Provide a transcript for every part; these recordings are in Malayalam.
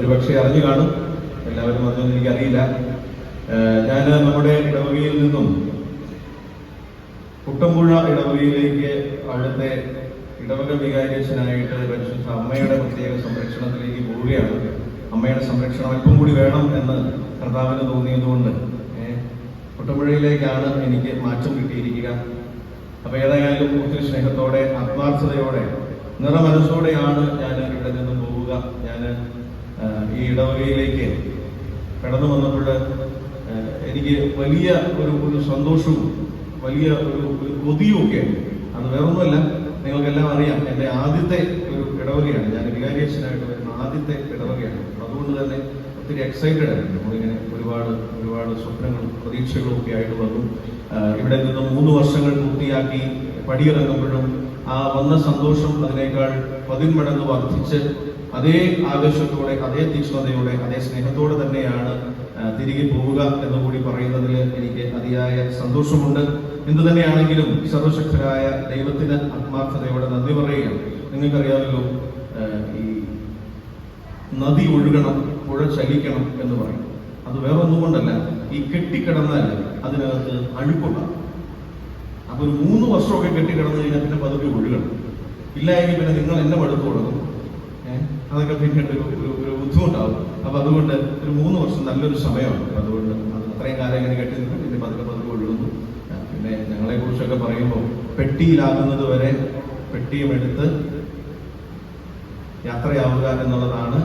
ഒരുപക്ഷെ അറിഞ്ഞു കാണും. എല്ലാവരും അതൊന്നും എനിക്കറിയില്ല. ഞാൻ നമ്മുടെ ഇടവകയിൽ നിന്നും കുട്ടമ്പുഴ ഇടവകയിലേക്ക് അവിടുത്തെ ഇടവക വികാരിയച്ഛനായിട്ട് പരിശുദ്ധ അമ്മയുടെ പ്രത്യേക സംരക്ഷണത്തിലേക്ക് പോവുകയാണ്. അമ്മയുടെ സംരക്ഷണം അല്പം കൂടി വേണം എന്ന് കർത്താവിന് തോന്നിയതുകൊണ്ട്. കുട്ടമ്പുഴയിലേക്കാണ് എനിക്ക് മാറ്റം കിട്ടിയിരിക്കുക. അപ്പൊ ഏതായാലും ഒത്തിരി സ്നേഹത്തോടെ ആത്മാർത്ഥതയോടെ നിറമനസ്സോടെയാണ് ഞാൻ ഇവിടെ നിന്ന് പോവുക. ഞാൻ ഈ ഇടവകയിലേക്ക് കടന്നു വന്നപ്പോൾ എനിക്ക് വലിയ ഒരു ഒരു സന്തോഷവും വലിയ ഒരു ഒരു കൊതിയും ഒക്കെ അത് വേറൊന്നുമല്ല നിങ്ങൾക്കെല്ലാം അറിയാം എന്റെ ആദ്യത്തെ ഒരു ഇടവകയാണ്. ഞാൻ വികാരിയച്ഛനായിട്ട് വരുന്ന ആദ്യത്തെ ഇടവകയാണ്. അതുകൊണ്ട് തന്നെ ഒത്തിരി എക്സൈറ്റഡ് ആയിരുന്നു നമ്മളിങ്ങനെ ഒരുപാട് ഒരുപാട് സ്വപ്നങ്ങളും പ്രതീക്ഷകളും ഒക്കെ ആയിട്ട് വന്നു. ഇവിടെ നിന്ന് മൂന്ന് വർഷങ്ങൾ പൂർത്തിയാക്കി പടിയിറങ്ങുമ്പോഴും ആ വന്ന സന്തോഷം അതിനേക്കാൾ പതിന്മടങ്ങ് വർദ്ധിച്ച് അതേ ആവേശത്തോടെ അതേ തീക്ഷ്ണതയോടെ അതേ സ്നേഹത്തോടെ തന്നെയാണ് തിരികെ പോവുക എന്ന് കൂടി പറയുന്നതിൽ എനിക്ക് അതിയായ സന്തോഷമുണ്ട്. എന്തു തന്നെയാണെങ്കിലും സർവശക്തരായ ദൈവത്തിന് ആത്മാർത്ഥതയോടെ നന്ദി പറയുകയാണ്. നിങ്ങൾക്കറിയാമല്ലോ ഈ നദി ഒഴുകണം പുഴ ചലിക്കണം എന്ന് പറയും. അത് വേറൊന്നുകൊണ്ടല്ല ഈ കെട്ടിക്കിടന്നാൽ അതിനകത്ത് അഴുക്കുണ്ടാകും. ഒരു മൂന്ന് വർഷമൊക്കെ കെട്ടി കിടന്നു കഴിഞ്ഞാൽ പിന്നെ പതുക്കെ ഒഴുകണം. ഇല്ല എങ്കിൽ പിന്നെ നിങ്ങൾ എന്നെ മടുത്തു കൊടുക്കും അതൊക്കെ പിന്നീട് ഒരു ഒരു ബുദ്ധിമുട്ടാവും. അപ്പൊ അതുകൊണ്ട് ഒരു മൂന്ന് വർഷം നല്ലൊരു സമയമാണ്. അപ്പൊ അതുകൊണ്ട് അത് അത്രയും കാലം ഇങ്ങനെ കെട്ടി നിന്ന് പിന്നെ പതുക്കെ പതുക്കെ ഒഴുകുന്നു. പിന്നെ ഞങ്ങളെ കുറിച്ചൊക്കെ പറയുമ്പോൾ പെട്ടിയിലാകുന്നത് വരെ പെട്ടിയും എടുത്ത് യാത്രയാവുക എന്നുള്ളതാണ്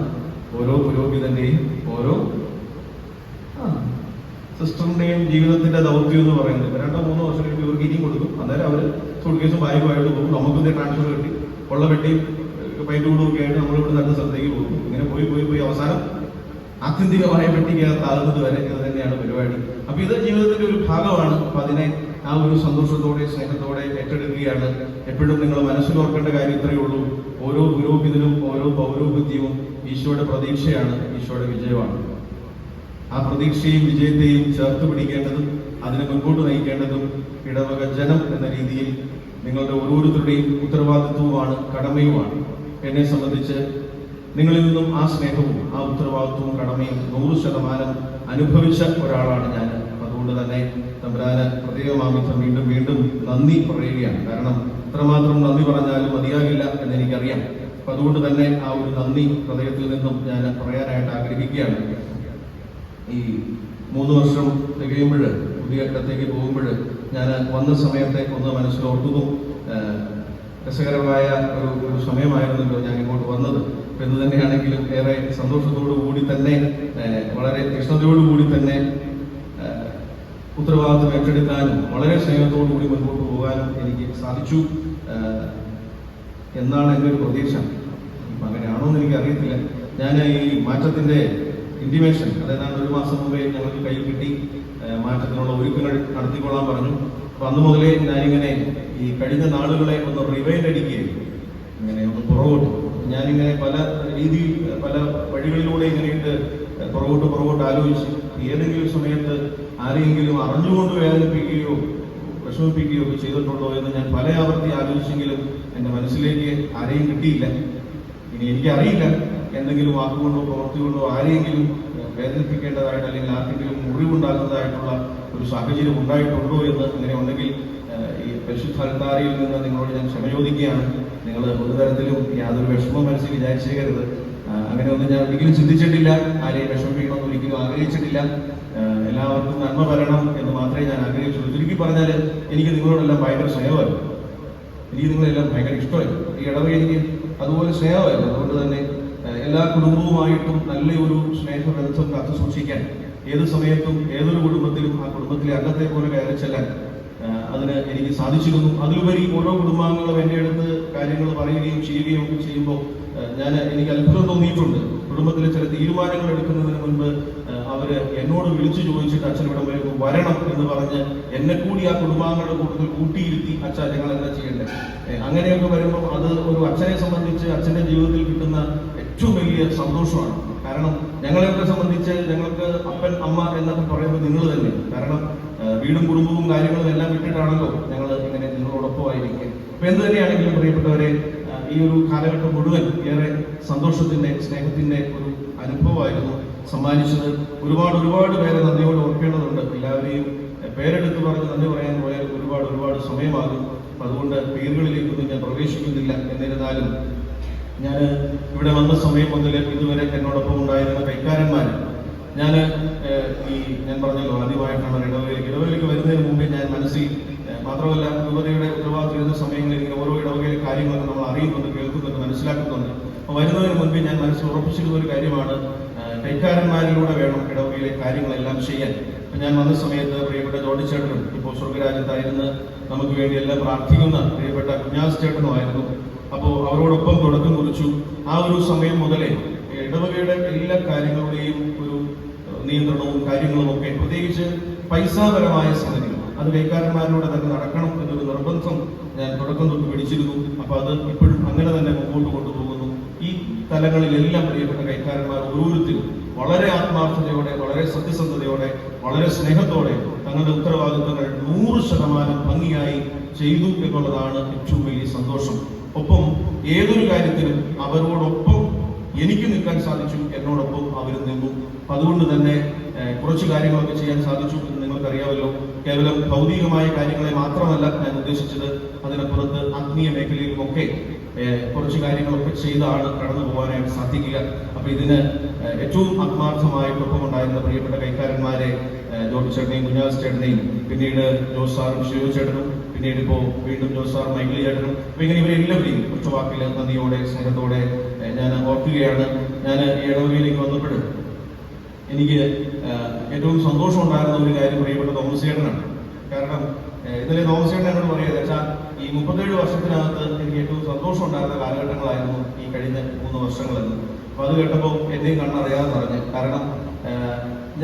ഓരോ പുരോഹിതന്റെയും ഓരോ സിസ്റ്ററിന്റെയും ജീവിതത്തിന്റെ ദൗത്യം എന്ന് പറയുന്നത്. രണ്ടോ മൂന്നോ വർഷം കഴിയുമ്പോൾ ഇവർക്ക് ഇനിയും കൊടുക്കും അന്നേരം അവർ സൂട്ട് കേസും ബാഗുമായിട്ട് പോകും നമുക്കിത് ട്രാൻസ്ഫർ കിട്ടി. ഉള്ള വെട്ടിയും പൈന്റ് കൂടും ഒക്കെ ആയിട്ട് നമ്മൾ ഇവിടെ സ്ഥലത്തേക്ക് പോകും. ഇങ്ങനെ പോയി പോയി പോയി അവസാനം ആത്യന്തികമായ പെട്ടിക്കകത്താകുന്നത് വരെ ഇത് തന്നെയാണ് പരിപാടി. അപ്പൊ ഇത് ജീവിതത്തിന്റെ ഒരു ഭാഗമാണ്. അപ്പൊ അതിനെ ആ ഒരു സന്തോഷത്തോടെ സ്നേഹത്തോടെ ഏറ്റെടുക്കുകയാണ്. എപ്പോഴും നിങ്ങൾ മനസ്സിൽ ഓർക്കേണ്ട കാര്യം ഇത്രയേ ഉള്ളൂ. ഓരോ പുരോഹിതനും ഓരോ പൗരോഹിത്യവും ഈശോയുടെ പ്രതീക്ഷയാണ് ഈശോയുടെ വിജയമാണ്. ആ പ്രതീക്ഷയും വിജയത്തെയും ചേർത്ത് പിടിക്കേണ്ടതും അതിനെ മുൻപോട്ട് നയിക്കേണ്ടതും ഇടവക ജനം എന്ന രീതിയിൽ നിങ്ങളുടെ ഓരോരുത്തരുടെയും ഉത്തരവാദിത്വവുമാണ് കടമയുമാണ്. എന്നെ സംബന്ധിച്ച് നിങ്ങളിൽ നിന്നും ആ സ്നേഹവും ആ ഉത്തരവാദിത്വവും കടമയും നൂറ് ശതമാനം അനുഭവിച്ച ഒരാളാണ് ഞാൻ. അതുകൊണ്ട് തന്നെ തമ്പുരാന് പ്രത്യേകമാമിത്വം വീണ്ടും വീണ്ടും നന്ദി പറയുകയാണ്. കാരണം ഇത്രമാത്രം നന്ദി പറഞ്ഞാലും മതിയാകില്ല എന്ന് എനിക്കറിയാം അപ്പൊ അതുകൊണ്ട് തന്നെ ആ ഒരു നന്ദി ഹൃദയത്തിൽ നിന്നും ഞാൻ പറയാനായിട്ട് ആഗ്രഹിക്കുകയാണ്. ഈ മൂന്ന് വർഷം തികയുമ്പോൾ പുതിയ ഇടത്തേക്ക് പോകുമ്പോൾ ഞാൻ വന്ന സമയത്തെ ഒന്ന് മനസ്സിലോർക്കുന്നു ആഹ് രസകരമായ ഒരു ഒരു സമയമായിരുന്നല്ലോ ഞാൻ ഇങ്ങോട്ട് വന്നത്. എന്ന് തന്നെയാണെങ്കിലും ഏറെ സന്തോഷത്തോടു കൂടി തന്നെ വളരെ തീഷ്ണതയോടു കൂടി തന്നെ ഉത്തരവാദിത്വം ഏറ്റെടുക്കാനും വളരെ സ്നേഹത്തോടു കൂടി മുൻപോട്ട് പോകാനും എനിക്ക് സാധിച്ചു. എന്നാണ് എന്റെ ഒരു പ്രതീക്ഷ. അങ്ങനെയാണോ എന്ന് എനിക്ക് അറിയത്തില്ല ഞാൻ ഈ മാറ്റത്തിന്റെ ഇന്റിമേഷൻ അതായത് ഒരു മാസം മുമ്പേ ഞങ്ങൾക്ക് കയ്യിൽ കിട്ടി മാറ്റത്തിനുള്ള ഒരുക്കങ്ങൾ നടത്തിക്കൊള്ളാൻ പറഞ്ഞു. അപ്പൊ അന്ന് മുതലേ ഞാനിങ്ങനെ ഈ കഴിഞ്ഞ നാളുകളെ ഒന്ന് റിവൈൻഡ് അടിക്കുകയായിരുന്നു. ഇങ്ങനെ ഒന്ന് പുറകോട്ട്. ഞാനിങ്ങനെ പല രീതി പല വഴികളിലൂടെ ഇങ്ങനെയിട്ട് പുറകോട്ട് പുറകോട്ട് ആലോചിച്ച് ഏതെങ്കിലും സമയത്ത് ആരെയെങ്കിലും അറിഞ്ഞുകൊണ്ട് വേദനിപ്പിക്കുകയോ വിഷമിപ്പിക്കുകയോ ചെയ്തിട്ടുണ്ടോ എന്ന് ഞാൻ പല ആവർത്തി ആലോചിച്ചെങ്കിലും എന്റെ മനസ്സിലേക്ക് ആരെയും കിട്ടിയില്ല. ഇനി എനിക്കറിയില്ല. എന്തെങ്കിലും വാക്കുകൊണ്ടോ പ്രവൃത്തി കൊണ്ടോ ആരെയെങ്കിലും വേദനിപ്പിക്കേണ്ടതായിട്ട് അല്ലെങ്കിൽ ആർക്കെങ്കിലും മുറിവുണ്ടാക്കുന്നതായിട്ടുള്ള ഒരു സാഹചര്യം ഉണ്ടായിട്ടുണ്ടോ എന്ന് അങ്ങനെ ഉണ്ടെങ്കിൽ ഈ പരിശുദ്ധ അൽത്താരയിൽ നിന്ന് നിങ്ങളോട് ഞാൻ ക്ഷമ ചോദിക്കുകയാണ്. നിങ്ങൾ ഒരു തരത്തിലും യാതൊരു വിഷമം മനസ്സിൽ വിചാരിച്ചേക്കരുത്. അങ്ങനെ ഒന്നും ഞാൻ ഒരിക്കലും ചിന്തിച്ചിട്ടില്ല. ആരെയും വിഷമിക്കണമെന്ന് ഒരിക്കലും ആഗ്രഹിച്ചിട്ടില്ല. എല്ലാവർക്കും നന്മ വരണം എന്ന് മാത്രമേ ഞാൻ ആഗ്രഹിച്ചുള്ളൂ. ചുരുക്കി പറഞ്ഞാൽ എനിക്ക് നിങ്ങളോടെല്ലാം ഭയങ്കര സ്നേഹമായിരുന്നു. എനിക്ക് നിങ്ങളെല്ലാം ഭയങ്കര ഇഷ്ടമായിരുന്നു. ഈ ഇടവ എനിക്ക് അതുപോലെ സ്നേഹമായിരുന്നു. അതുകൊണ്ട് തന്നെ എല്ലാ കുടുംബവുമായിട്ടും നല്ല ഒരു സ്നേഹബന്ധം കാത്തു സൂക്ഷിക്കാൻ ഏത് സമയത്തും ഏതൊരു കുടുംബത്തിലും ആ കുടുംബത്തിലെ അംഗത്തെ പോലെ കയറി ചെല്ലാൻ അതിന് എനിക്ക് സാധിച്ചിരുന്നു. അതിലുപരി ഓരോ കുടുംബാംഗങ്ങളും എന്റെ അടുത്ത് കാര്യങ്ങൾ പറയുകയും ചെയ്യുകയും ഒക്കെ ചെയ്യുമ്പോൾ ഞാൻ എനിക്ക് അത്ഭുതം തോന്നിയിട്ടുണ്ട്. കുടുംബത്തിലെ ചില തീരുമാനങ്ങൾ എടുക്കുന്നതിന് മുൻപ് അവർ എന്നോട് വിളിച്ചു ചോദിച്ചിട്ട് അച്ഛൻ ഇവിടെ വരെ വരണം എന്ന് പറഞ്ഞ് എന്നെ കൂടി ആ കുടുംബാംഗങ്ങളുടെ കൂട്ടത്തിൽ കൂട്ടിയിരുത്തി അച്ഛ ഞങ്ങൾ എന്താ ചെയ്യണ്ടേ അങ്ങനെയൊക്കെ വരുമ്പോൾ അത് ഒരു അച്ഛനെ സംബന്ധിച്ച് അച്ഛന്റെ ജീവിതത്തിൽ കിട്ടുന്ന ഏറ്റവും വലിയ സന്തോഷമാണ്. കാരണം ഞങ്ങളെയൊക്കെ സംബന്ധിച്ച് ഞങ്ങൾക്ക് അപ്പൻ അമ്മ എന്നൊക്കെ പറയുമ്പോൾ നിങ്ങൾ തന്നെ. കാരണം വീടും കുടുംബവും കാര്യങ്ങളും എല്ലാം വിട്ടിട്ടാണല്ലോ ഞങ്ങൾ ഇങ്ങനെ നിങ്ങളോടൊപ്പമായിരിക്കുക. അപ്പൊ എന്ത് തന്നെയാണെങ്കിലും പ്രിയപ്പെട്ടവരെ ഈ ഒരു കാലഘട്ടം മുഴുവൻ ഏറെ സന്തോഷത്തിന്റെ സ്നേഹത്തിന്റെ ഒരു അനുഭവമായിരുന്നു. സമ്മാനിച്ചത് ഒരുപാട് ഒരുപാട് പേരെ നന്ദിയോട് ഓർക്കേണ്ടതുണ്ട്. എല്ലാവരെയും പേരെടുത്ത് പറഞ്ഞ് നന്ദി പറയാൻ പോയാൽ ഒരുപാട് ഒരുപാട് സമയമാകും. അതുകൊണ്ട് പേരുകളിലേക്കൊന്നും ഞാൻ പ്രവേശിക്കുന്നില്ല എന്നിരുന്നാലും ഞാൻ ഇവിടെ വന്ന സമയം മുതൽ ഇതുവരെ എന്നോടൊപ്പം ഉണ്ടായിരുന്ന കൈക്കാരന്മാർ ഞാൻ ഈ ഞാൻ പറഞ്ഞല്ലോ ആദ്യമായിട്ടാണ് ഇടവകയിലേക്ക് ഇടവകയിലേക്ക് വരുന്നതിന് മുമ്പേ ഞാൻ മനസ്സിൽ മാത്രമല്ല യുവതയുടെ ഉത്തരവാദിത്വം ഇരുന്ന സമയങ്ങളിൽ ഇങ്ങനെ ഓരോ ഇടവകയിലെ കാര്യങ്ങളൊക്കെ നമ്മൾ അറിയുന്നുണ്ട് കേൾക്കുന്നുണ്ട് മനസ്സിലാക്കുന്നുണ്ട്. അപ്പോൾ വരുന്നതിന് മുൻപേ ഞാൻ മനസ്സിൽ ഉറപ്പിച്ചിരുന്ന ഒരു കാര്യമാണ് കൈക്കാരന്മാരിലൂടെ വേണം ഇടവകയിലെ കാര്യങ്ങളെല്ലാം ചെയ്യാൻ. അപ്പം ഞാൻ വന്ന സമയത്ത് പ്രിയപ്പെട്ട ജോഡിച്ചേട്ടനും ഇപ്പോൾ സ്വർഗരാജ്യത്തായിരുന്നു നമുക്ക് വേണ്ടി എല്ലാം പ്രാർത്ഥിക്കുന്ന പ്രിയപ്പെട്ട കുഞ്ഞാസ് ചേട്ടനുമായിരുന്നു. അപ്പോൾ അവരോടൊപ്പം തുടക്കം കുറിച്ചു. ആ ഒരു സമയം മുതലേ ഇടവകയുടെ എല്ലാ കാര്യങ്ങളുടെയും ഒരു നിയന്ത്രണവും കാര്യങ്ങളും ഒക്കെ പ്രത്യേകിച്ച് പൈസാപരമായ സംഗതികൾ അത് കൈക്കാരന്മാരിലൂടെ തന്നെ നടക്കണം എന്നൊരു നിർബന്ധം ഞാൻ തുടക്കം തൊട്ട് പിടിച്ചിരുന്നു. അപ്പോൾ അത് ഇപ്പോഴും അങ്ങനെ തന്നെ മുമ്പോട്ട് കൊണ്ടുപോകുന്നു. ഈ തലങ്ങളിലെല്ലാം പ്രിയപ്പെട്ട കൈക്കാരന്മാർ ഓരോരുത്തരും വളരെ ആത്മാർത്ഥതയോടെ വളരെ സത്യസന്ധതയോടെ വളരെ സ്നേഹത്തോടെ തങ്ങളുടെ ഉത്തരവാദിത്വങ്ങൾ നൂറ് ശതമാനം ഭംഗിയായി ചെയ്തു എന്നുള്ളതാണ് ഏറ്റവും വലിയ സന്തോഷം. ഒപ്പം ഏതൊരു കാര്യത്തിലും അവരോടൊപ്പം എനിക്ക് നിൽക്കാൻ സാധിച്ചു എന്നോടൊപ്പം അവരും നിന്നു. അതുകൊണ്ട് തന്നെ കുറച്ച് കാര്യങ്ങളൊക്കെ ചെയ്യാൻ സാധിച്ചു എന്ന് നിങ്ങൾക്കറിയാമല്ലോ. കേവലം ഭൗതികമായ കാര്യങ്ങളെ മാത്രമല്ല ഞാൻ ഉദ്ദേശിച്ചത്. അതിനപ്പുറത്ത് ആത്മീയ മേഖലയിലുമൊക്കെ കുറച്ച് കാര്യങ്ങളൊക്കെ ചെയ്താണ് കടന്നു പോകാനായിട്ട് സാധിക്കുക. അപ്പൊ ഇതിന് ഏറ്റവും ആത്മാർത്ഥമായിട്ടൊപ്പം ഉണ്ടായിരുന്ന പ്രിയപ്പെട്ട കൈക്കാരന്മാരെ ജോർജ് ചേട്ടനെയും കുഞ്ഞാസ് ചേട്ടനെയും പിന്നീട് ജോസ് സാറും ശിവ ചേട്ടനും പിന്നീട് ഇപ്പോ വീണ്ടും ജോസാർ മൈക്കിൾ ചേട്ടനും അപ്പൊ ഇങ്ങനെ ഇവരെല്ലാവരെയും കുറച്ച് വാക്കിൽ നന്ദിയോടെ സ്നേഹത്തോടെ ഞാൻ ഓർക്കുകയാണ്. ഞാൻ വന്നപ്പോഴും വന്നപ്പോൾ എനിക്ക് ഏറ്റവും സന്തോഷം ഉണ്ടായിരുന്ന ഒരു കാര്യം പ്രിയപ്പെട്ട തോമസ് ചേട്ടനാണ്. കാരണം ഇന്നലെ തോമസ് ചേട്ടൻ എന്നോട് പറയുന്നത് വെച്ചാൽ ഈ മുപ്പത്തേഴ് വർഷത്തിനകത്ത് എനിക്ക് ഏറ്റവും സന്തോഷം ഉണ്ടായിരുന്ന കാലഘട്ടങ്ങളായിരുന്നു ഈ കഴിഞ്ഞ മൂന്ന് വർഷങ്ങളെന്ന്. അപ്പൊ അത് കേട്ടപ്പോൾ എന്റെയും കണ്ണറിയാതെ പറഞ്ഞു കാരണം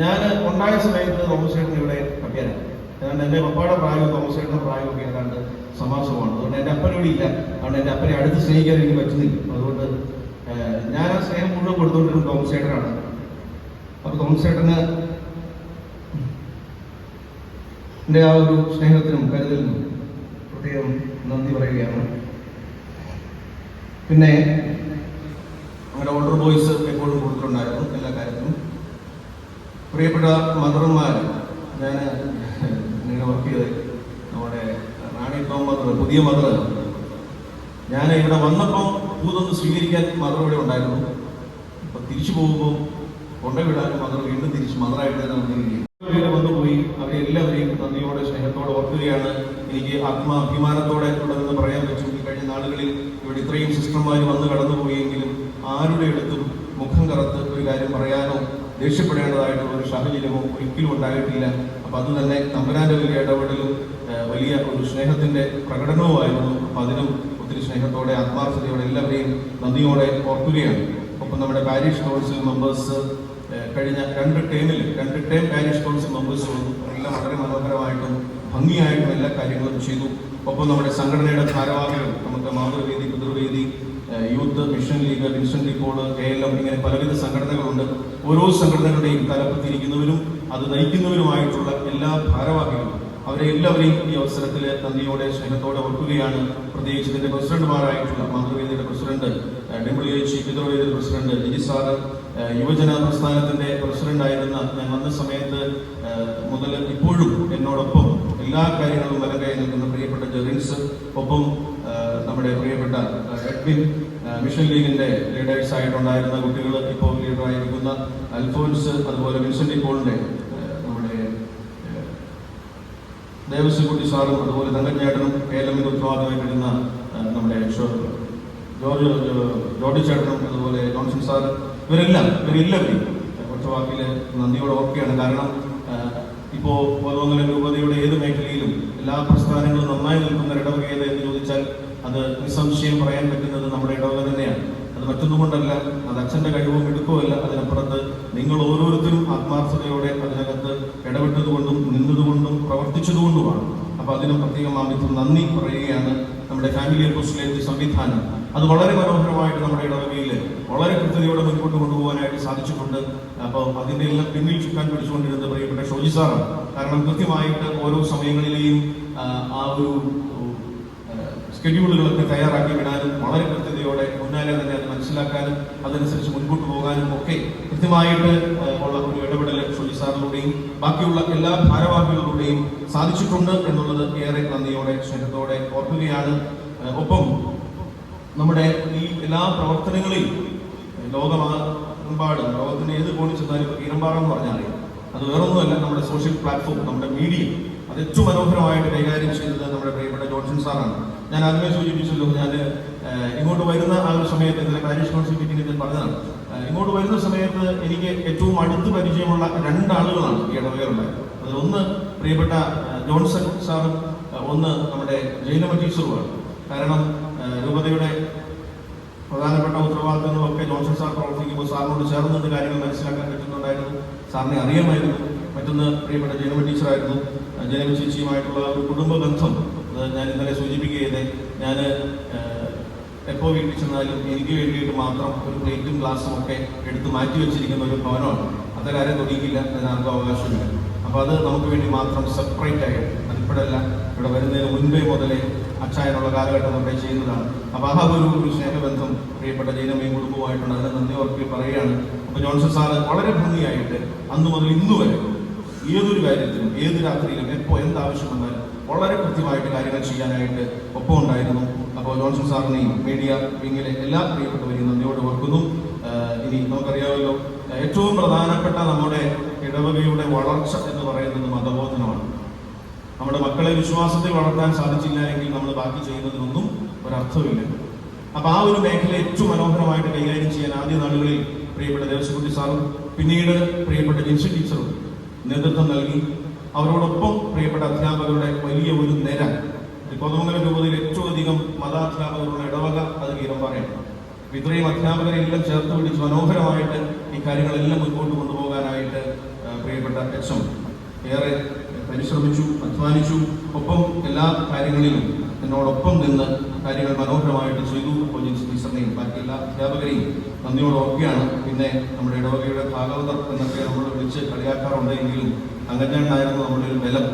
ഞാൻ ഉണ്ടായ സമയത്ത് തോമസ് ചേട്ടൻ ഇവിടെ പറ്റിയാണ് ഏതാണ്ട് എന്റെ പപ്പയുടെ പ്രായവും തോമസ് ചേട്ടന്റെ പ്രായവും ഒക്കെ ഏതാണ്ട് സമാസമാണ്. അതുകൊണ്ട് എന്റെ അപ്പൻ ഇവിടെ ഇല്ല. അതുകൊണ്ട് എന്റെ അപ്പനെ അടുത്ത് സ്നേഹിക്കാൻ എനിക്ക് പറ്റുന്നില്ല. അതുകൊണ്ട് ഞാൻ ആ സ്നേഹം മുഴുവൻ കൊടുത്തുകൊണ്ടിരുന്നത് തോമസേട്ടനാണ്. അപ്പൊ എന്റെ ചേട്ടന് എന്റെ ആ ഒരു സ്നേഹത്തിനും കരുതലിനും പ്രത്യേകം നന്ദി പറയുകയാണ്. പിന്നെ നമ്മുടെ ഓൾഡർ ബോയ്സ് എപ്പോഴും കൊടുത്തിട്ടുണ്ടായിരുന്നു എല്ലാ കാര്യത്തിലും. പ്രിയപ്പെട്ട മദർമാർ ഞാൻ ഇങ്ങനെ വർക്ക് ചെയ്തത് നമ്മുടെ റാണി ടോം മദർ പുതിയ മദർ ഞാൻ ഇവിടെ വന്നപ്പോൾ പൂതൊന്ന് സ്വീകരിക്കാൻ മദർ ഇവിടെ ഉണ്ടായിരുന്നു. അപ്പൊ തിരിച്ചു പോകുമ്പോൾ കൊണ്ടുവിടാനും മദർ വീണ്ടും തിരിച്ച് മദറായിട്ട് തന്നെ വന്നിരിക്കുകയും വന്നുപോയി അവരെ എല്ലാവരെയും നന്ദിയോടെ സ്നേഹത്തോടെ ഓർക്കുകയാണ്. എനിക്ക് ആത്മാഭിമാനത്തോടെ തുടർന്ന് പറയാൻ പറ്റും. ഈ കഴിഞ്ഞ നാളുകളിൽ ഇവിടെ ഇത്രയും സിസ്റ്റർമാർ വന്ന് കടന്നുപോയെങ്കിലും ആരുടെ അടുത്തും മുഖം കറുത്ത് ഒരു കാര്യം പറയാനോ ദേഷ്യപ്പെടേണ്ടതായിട്ടുള്ള ഒരു സാഹചര്യമോ ഒരിക്കലും ഉണ്ടായിട്ടില്ല. അപ്പൊ അത് തന്നെ തമ്പുരാന്റെ വലിയ ഇടപെടലും വലിയ ഒരു സ്നേഹത്തിന്റെ പ്രകടനവുമായിരുന്നു അപ്പൊ അതിനും ഒത്തിരി സ്നേഹത്തോടെ ആത്മാർത്ഥതയോടെ എല്ലാവരെയും നന്ദിയോടെ ഓർക്കുകയാണ്. ഒപ്പം നമ്മുടെ പാരീഷ് കൗൺസിൽ മെമ്പേഴ്സ് കഴിഞ്ഞ രണ്ട് ടേമിൽ രണ്ട് ടേം പാരീഷ് കൗൺസിൽ മെമ്പേഴ്സ് വന്നു എല്ലാം വളരെ മനോഹരമായിട്ടും ഭംഗിയായിട്ടും എല്ലാ കാര്യങ്ങളും ചെയ്തു. ഒപ്പം നമ്മുടെ സംഘടനയുടെ ഭാരവാഹികൾ നമുക്ക് Mathruvedi Pithruvedi youth mission league Vincent report K L M ഇങ്ങനെ പലവിധ സംഘടനകളുണ്ട്. ഓരോ സംഘടനകളുടെയും തലപ്പത്തിരിക്കുന്നവരും അത് നയിക്കുന്നവരുമായിട്ടുള്ള എല്ലാ ഭാരവാഹികളും അവരെ എല്ലാവരെയും ഈ അവസരത്തിൽ നന്ദിയോടെ സ്നേഹത്തോടെ ഓർക്കുകയാണ് പ്രത്യേകിച്ച് ഇതിന്റെ പ്രസിഡന്റുമാരായിട്ടുള്ള മാതൃവേദിയുടെ പ്രസിഡന്റ് ഏഹ്, എച്ച് പിതൃവേദിയുടെ പ്രസിഡന്റ് ലിജി സാറ് യുവജന പ്രസ്ഥാനത്തിന്റെ പ്രസിഡന്റ് ആയിരുന്ന ഞാൻ വന്ന സമയത്ത് മുതൽ ഇപ്പോഴും എന്നോടൊപ്പം എല്ലാ കാര്യങ്ങളും വരകയായി നിൽക്കുന്ന പ്രിയപ്പെട്ട ജെറിൻസ് ഒപ്പം നമ്മുടെ പ്രിയപ്പെട്ട എഡ്വിൻ മിഷൻ ലീഗിന്റെ ലീഡേഴ്സ് ആയിട്ടുണ്ടായിരുന്ന കുട്ടികൾ ഇപ്പോൾ ലീഡറായിരിക്കുന്ന അൽഫോൻസ് അതുപോലെ വിൻസെന്റ് പോളിന്റെ നമ്മുടെ ദേവസ്വകുട്ടി സാറും അതുപോലെ തങ്കഞ്ഞേട്ടനും കേരളമിന്റെ ഉത്തരവാദിത്തമായിട്ടിരുന്ന നമ്മുടെ ജോർജ് ജോർജ് ചേട്ടനും അതുപോലെ ജോൺസൺ സാർ ഇവരെല്ലാം ഇവരെല്ലാവരും കുറച്ച് വാക്കിൽ നന്ദിയോടെ ഓക്കെയാണ് കാരണം ഇപ്പോൾ ഇപ്പോ കോതമംഗലം രൂപതയുടെ ഏത് മേഖലയിലും എല്ലാ പ്രസ്ഥാനങ്ങളും നന്നായി നിൽക്കുന്ന ഒരു എന്ന് അത് നിസ്സംശയം പറയാൻ പറ്റുന്നത് നമ്മുടെ ഇടവക തന്നെയാണ്. അത് മറ്റൊന്നും കൊണ്ടല്ല അത് അച്ഛന്റെ കഴിവും എടുക്കുമല്ല അതിനപ്പുറത്ത് നിങ്ങൾ ഓരോരുത്തരും ആത്മാർത്ഥതയോടെ അതിനകത്ത് ഇടപെട്ടതുകൊണ്ടും നിന്നതുകൊണ്ടും പ്രവർത്തിച്ചതുകൊണ്ടുമാണ്. അപ്പോൾ അതിനും പ്രത്യേകം ആമിത്വം നന്ദി പറയുകയാണ് നമ്മുടെ ഫാമിലി അപ്പോസിലേറ്റ് സംവിധാനം. അത് വളരെ മനോഹരമായിട്ട് നമ്മുടെ ഇടവകയിൽ വളരെ കൃത്യതയോടെ മുൻപോട്ട് കൊണ്ടുപോകാനായിട്ട് സാധിച്ചിട്ടുണ്ട്. അപ്പോൾ അതിന്റെ എല്ലാം പിന്നിൽ ചുക്കാൻ പിടിച്ചുകൊണ്ടിരുന്നത് പ്രിയപ്പെട്ട ഷോജി സാറാണ്. കാരണം കൃത്യമായിട്ട് ഓരോ സമയങ്ങളിലെയും ആ ഒരു സ്കെഡ്യൂളുകളൊക്കെ തയ്യാറാക്കി വിടാനും വളരെ കൃത്യതയോടെ മുന്നാലെ തന്നെ അത് മനസ്സിലാക്കാനും അതനുസരിച്ച് മുൻപോട്ട് പോകാനും ഒക്കെ കൃത്യമായിട്ട് ഉള്ള ഒരു ഇടപെടൽ ഷൊലി സാറിലൂടെയും ബാക്കിയുള്ള എല്ലാ ഭാരവാഹികളിലൂടെയും സാധിച്ചിട്ടുണ്ട് എന്നുള്ളത് ഏറെ നന്ദിയോടെ സ്നേഹത്തോടെ ഓർക്കുകയാണ്. ഒപ്പം നമ്മുടെ ഈ എല്ലാ പ്രവർത്തനങ്ങളിൽ ലോകമെമ്പാടും ലോകത്തിന് ഏത് കോണിൽ ചെന്നാലും ഇപ്പോൾ പറഞ്ഞാൽ അത് വേറൊന്നുമല്ല നമ്മുടെ സോഷ്യൽ പ്ലാറ്റ്ഫോം നമ്മുടെ മീഡിയ അത് ഏറ്റവും മനോഹരമായിട്ട് കൈകാര്യം ചെയ്തത് നമ്മുടെ പ്രിയപ്പെട്ട ജോൺസൺ സാറാണ്. ഞാൻ ആദ്യമേ സൂചിപ്പിച്ചല്ലോ ഞാൻ ഇങ്ങോട്ട് വരുന്ന ആ ഒരു സമയത്ത് ഇന്നലെ പാരീഷ് കൗൺസിൽ മീറ്റിംഗിൽ ഞാൻ പറഞ്ഞതാണ്. ഇങ്ങോട്ട് വരുന്ന സമയത്ത് എനിക്ക് ഏറ്റവും അടുത്ത് പരിചയമുള്ള രണ്ടാളുകളാണ് ഈ ഇടവേറുണ്ടായത് അതിലൊന്ന് പ്രിയപ്പെട്ട ജോൺസൺ സാറും ഒന്ന് നമ്മുടെ ജൈനമ ടീച്ചറുമാണ്. കാരണം രൂപതയുടെ പ്രധാനപ്പെട്ട ഉത്തരവാദിത്തങ്ങളൊക്കെ ജോൺസൺ സാർ പ്രവർത്തിക്കുമ്പോൾ സാറിനോട് ചേർന്ന് നിന്ന് കാര്യങ്ങൾ മനസ്സിലാക്കാൻ പറ്റുന്നുണ്ടായിരുന്നു. സാറിനെ അറിയാമായിരുന്നു. മറ്റൊന്ന് പ്രിയപ്പെട്ട ജനമ ടീച്ചറായിരുന്നു. ജനമ ചേച്ചിയുമായിട്ടുള്ള ഒരു കുടുംബ ബന്ധം ഞാൻ ഇന്നലെ സൂചിപ്പിക്കുകയത്. ഞാൻ എപ്പോൾ വീട്ടിൽ ചെന്നാലും എനിക്ക് വേണ്ടിയിട്ട് മാത്രം ഒരു പ്ലേറ്റും ഗ്ലാസും ഒക്കെ എടുത്ത് മാറ്റി വെച്ചിരിക്കുന്ന ഒരു ഭവനമാണ്. അത്തരം തൊടിയിക്കില്ല അതിന് ആർക്കും അവകാശമില്ല. അപ്പോൾ അത് നമുക്ക് വേണ്ടി മാത്രം സെപ്പറേറ്റ് ആയിട്ട് അതിപ്പോഴല്ല ഇവിടെ വരുന്നതിന് മുൻപേ മുതലേ അച്ചായനുള്ള കാലഘട്ടം ഒക്കെ ചെയ്യുന്നതാണ്. അപ്പോൾ ആ ഒരു ഒരു സ്നേഹബന്ധം പ്രിയപ്പെട്ട ജൈനമയും കുടുംബവുമായിട്ടുണ്ട്. അതിന് നന്ദി ഓർക്കി പറയുകയാണ്. അപ്പോൾ ജോൺസൺ സാറ് വളരെ ഭംഗിയായിട്ട് അന്ന് മുതൽ ഇന്ന് വരെ ഏതൊരു കാര്യത്തിലും ഏത് രാത്രിയിലും എപ്പോൾ എന്താവശ്യം വന്നാലും വളരെ കൃത്യമായിട്ട് കാര്യങ്ങൾ ചെയ്യാനായിട്ട് ഒപ്പം ഉണ്ടായിരുന്നു. അപ്പോൾ ജോൺസൺ സാറിനെയും മീഡിയ വിങ്ങിലെ എല്ലാ പ്രിയപ്പെട്ടവരെയും നന്ദിയോട് ഓർക്കുന്നു. ഇനി നമുക്കറിയാമല്ലോ ഏറ്റവും പ്രധാനപ്പെട്ട നമ്മുടെ ഇടവകയുടെ വളർച്ച എന്ന് പറയുന്നത് മതബോധനമാണ്. നമ്മുടെ മക്കളെ വിശ്വാസത്തിൽ വളർത്താൻ സാധിച്ചില്ല എങ്കിൽ നമ്മൾ ബാക്കി ചെയ്യുന്നതിനൊന്നും ഒരർത്ഥമില്ല. അപ്പൊ ആ ഒരു മേഖല ഏറ്റവും മനോഹരമായിട്ട് കൈകാര്യം ചെയ്യാൻ ആദ്യ നാളുകളിൽ പ്രിയപ്പെട്ട ദേവസ്വകുട്ടി സാറും പിന്നീട് പ്രിയപ്പെട്ട ജിൻസി ടീച്ചറും നേതൃത്വം നൽകി. അവരോടൊപ്പം പ്രിയപ്പെട്ട അധ്യാപകരുടെ വലിയ ഒരു നിര. കോതമംഗലം രൂപതയിൽ ഏറ്റവും അധികം മതാധ്യാപകരുടെ ഇടവക അത് കീരമ്പാറയാണ് ഇത്രയും അധ്യാപകരെ എല്ലാം ചേർത്ത് പിടിച്ച് മനോഹരമായിട്ട് ഈ കാര്യങ്ങളെല്ലാം മുന്നോട്ട് കൊണ്ടുപോകാനായിട്ട് പ്രിയപ്പെട്ട എച്ച് എം ഏറെ പരിശ്രമിച്ചു അധ്വാനിച്ചു. ഒപ്പം എല്ലാ കാര്യങ്ങളിലും എന്നോടൊപ്പം നിന്ന് കാര്യങ്ങൾ മനോഹരമായിട്ട് ചെയ്തു. പോലീസ് ടീച്ചറിനെയും ബാക്കി എല്ലാ അധ്യാപകരെയും നന്ദിയോട് ഓർക്കുകയാണ് പിന്നെ നമ്മുടെ ഇടവകയുടെ ഭാഗവതർ എന്നൊക്കെ നമ്മൾ വിളിച്ച് കളിയാക്കാറുണ്ട് എങ്കിലും അങ്ങനെയുണ്ടായിരുന്നു നമ്മുടെ ഒരു ബലം.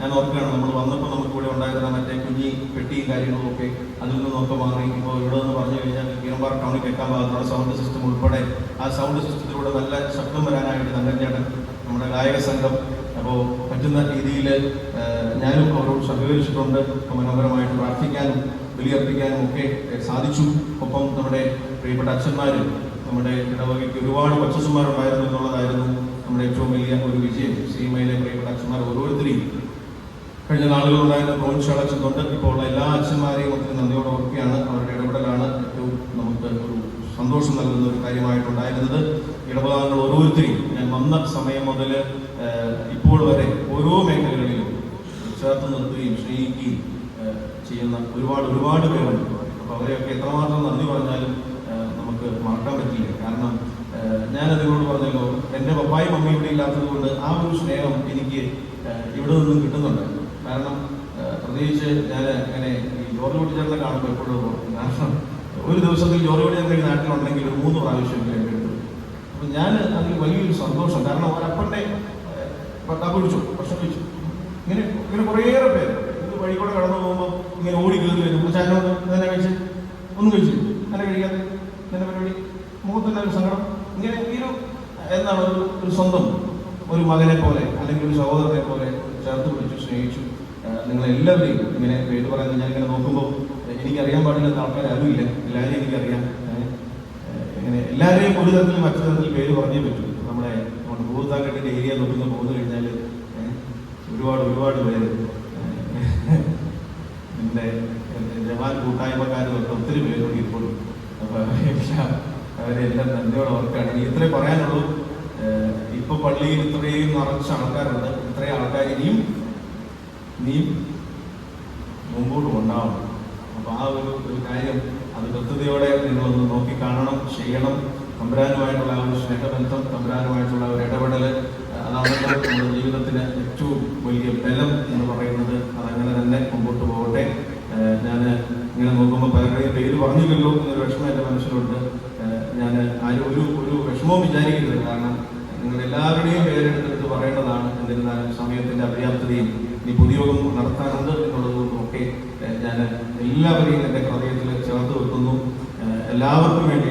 ഞാൻ ഓർക്കുകയാണ് നമ്മൾ വന്നപ്പോൾ നമുക്ക് ഇവിടെ ഉണ്ടായിരുന്ന മറ്റേ കുഞ്ഞി പെട്ടിയും കാര്യങ്ങളും ഒക്കെ അതിൽ നിന്നൊക്കെ മാറി. ഇപ്പോൾ ഇവിടെ നിന്ന് പറഞ്ഞു കഴിഞ്ഞാൽ കീരമ്പാറ ടൗണിൽ കേൾക്കാൻ പാകത്തുള്ള സൗണ്ട് സിസ്റ്റം ഉൾപ്പെടെ ആ സൗണ്ട് സിസ്റ്റത്തിലൂടെ നല്ല ശബ്ദം വരാനായിട്ട് തങ്കച്ചേട്ടൻ നമ്മുടെ ഗായക സംഘം അപ്പോൾ പറ്റുന്ന രീതിയിൽ ഞാനും അവരോട് സഹകരിച്ചിട്ടുണ്ട്. മനോഹരമായിട്ട് പ്രാർത്ഥിക്കാനും ബലിയർപ്പിക്കാനും ഒക്കെ സാധിച്ചു. ഒപ്പം നമ്മുടെ പ്രിയപ്പെട്ട അച്ഛന്മാരും നമ്മുടെ ഇടവകയ്ക്ക് ഒരുപാട് പച്ചസുമാരുണ്ടായിരുന്നു എന്നുള്ളതായിരുന്നു നമ്മുടെ ഏറ്റവും വലിയ ഒരു വിജയം. സീമയിലെ പ്രിയപ്പെട്ട അച്ഛന്മാർ ഓരോരുത്തരെയും കഴിഞ്ഞ നാളുകളുണ്ടായിരുന്ന പ്രോൻഷാൾ അച്ഛനുണ്ട് ഇപ്പോൾ ഉള്ള എല്ലാ അച്ഛന്മാരെയും ഒത്തിരി നന്ദിയോടെ ഓർക്കുകയാണ്. അവരുടെ ഇടപെടലാണ് ഏറ്റവും നമുക്ക് ഒരു സന്തോഷം നൽകുന്ന ഒരു കാര്യമായിട്ടുണ്ടായിരുന്നത്. ഇടപെടാനുള്ള ഓരോരുത്തരെയും ഞാൻ വന്ന സമയം മുതൽ ഇപ്പോൾ വരെ ഓരോ മേഖലകളിലും ചേർത്ത് നിർത്തുകയും സ്നേഹിക്കുകയും ചെയ്യുന്ന ഒരുപാട് ഒരുപാട് പേരുണ്ട്. അപ്പോൾ അവരെയൊക്കെ എത്രമാത്രം നന്ദി പറഞ്ഞാലും നമുക്ക് മറക്കാൻ പറ്റില്ല. കാരണം ഞാൻ അതിനോട് പറഞ്ഞല്ലോ എന്റെ പപ്പായും മമ്മിയും ഇവിടെ ഇല്ലാത്തത് കൊണ്ട് ആ ഒരു സ്നേഹം എനിക്ക് ഇവിടെ നിന്നും കിട്ടുന്നുണ്ട്. കാരണം പ്രത്യേകിച്ച് ഞാൻ അങ്ങനെ ഈ ജോർജ് കുട്ടിച്ചേട്ടനെ കാണുമ്പോൾ എപ്പോഴും. കാരണം ഒരു ദിവസത്തിൽ ജോർജ് കുട്ടിച്ചേട്ടൻ നാട്ടിലുണ്ടെങ്കിൽ ഒരു മൂന്ന് പ്രാവശ്യം അടുത്ത് അപ്പൊ ഞാൻ അതിൽ വലിയൊരു സന്തോഷം. കാരണം ഒരപ്പന്റെ ഭർത്താവ് വിളിച്ചു പ്രശ്നം കഴിച്ചു ഇങ്ങനെ ഇങ്ങനെ കുറേയേറെ പേര് ഇത് വഴി കൂടെ കടന്നു പോകുമ്പോൾ ഇങ്ങനെ ഓടി കയറി വരും. ചാനോട് തന്നെ കഴിച്ച് ഒന്നും കഴിച്ചു തന്നെ കഴിക്കാതെ എന്നെ പരിപാടി. മുഖത്തിന്റെ ഒരു സങ്കടം. ഇങ്ങനെ ഈ ഒരു എന്താണ് ഒരു ഒരു സ്വന്തം ഒരു മകനെ പോലെ അല്ലെങ്കിൽ ഒരു സഹോദരനെ പോലെ ചേർത്ത് പിടിച്ചു സ്നേഹിച്ചു നിങ്ങളെല്ലാവരെയും ഇങ്ങനെ പേര് പറയുന്നത് ഞാൻ ഇങ്ങനെ നോക്കുമ്പോൾ എനിക്കറിയാൻ പാടില്ലാത്ത ആൾക്കാർ ഇല്ല. എല്ലാവരെയും എനിക്കറിയാം. ഇങ്ങനെ എല്ലാവരെയും ഒരു തരത്തിൽ മറ്റു തരത്തിൽ പേര് പറഞ്ഞേ പറ്റൂ. നമ്മുടെ നമ്മുടെ ഭൂതാക്കെട്ടിന്റെ ഏരിയ നോക്കുന്ന പോകുന്നു കഴിഞ്ഞാൽ ഒരുപാട് ഒരുപാട് പേര്. എന്റെ ജവാൻ കൂട്ടായ്മക്കാർ തൊട്ട് ഒത്തിരി പേരുണ്ട് ഇപ്പോഴും അപ്പോൾ അവരെല്ലാം നന്ദിയോടെ ഓർക്കാണ് ഇനി ഇത്രേ പറയാനുള്ളൂ. ഇപ്പൊ പള്ളിയിൽ ഇത്രയും നിറച്ച ആൾക്കാരുണ്ട്. ഇത്രയും ആൾക്കാർ ഇനിയും ഇനിയും മുമ്പോട്ട് കൊണ്ടാവണം അപ്പൊ ആ ഒരു ഒരു കാര്യം അത് കൃത്യതയോടെ നിങ്ങളൊന്ന് നോക്കി കാണണം ചെയ്യണം. തമ്പുരാനുമായിട്ടുള്ള ആ ഒരു സ്നേഹബന്ധം തമ്പുരാനുമായിട്ടുള്ള ഒരു ഇടപെടൽ അതാണല്ലോ നമ്മുടെ ജീവിതത്തിന് ഏറ്റവും വലിയ ബലം എന്ന് പറയുന്നത്. അതങ്ങനെ തന്നെ മുമ്പോട്ട് പോകട്ടെ. ഞാൻ ഇങ്ങനെ നോക്കുമ്പോൾ പലരുടെയും പേര് പറഞ്ഞില്ലല്ലോ എന്നൊരു വിഷമം എന്റെ മനസ്സിലുണ്ട്. ഞാൻ ആരും ഒരു ഒരു വിഷമവും വിചാരിക്കുന്നില്ല. കാരണം നിങ്ങൾ എല്ലാവരുടെയും പേരെടുത്തെടുത്ത് പറയേണ്ടതാണ്. എന്നിരുന്നാലും സമയത്തിന്റെ അപര്യാപ്തതയും ഇനി പൊതുയോഗം നടത്താനുണ്ട് എന്നുള്ളതുകൊണ്ടും ഞാൻ എല്ലാവരെയും എന്റെ ഹൃദയത്തിൽ ചേർത്ത് വെക്കുന്നു. എല്ലാവർക്കും വേണ്ടിയിട്ട്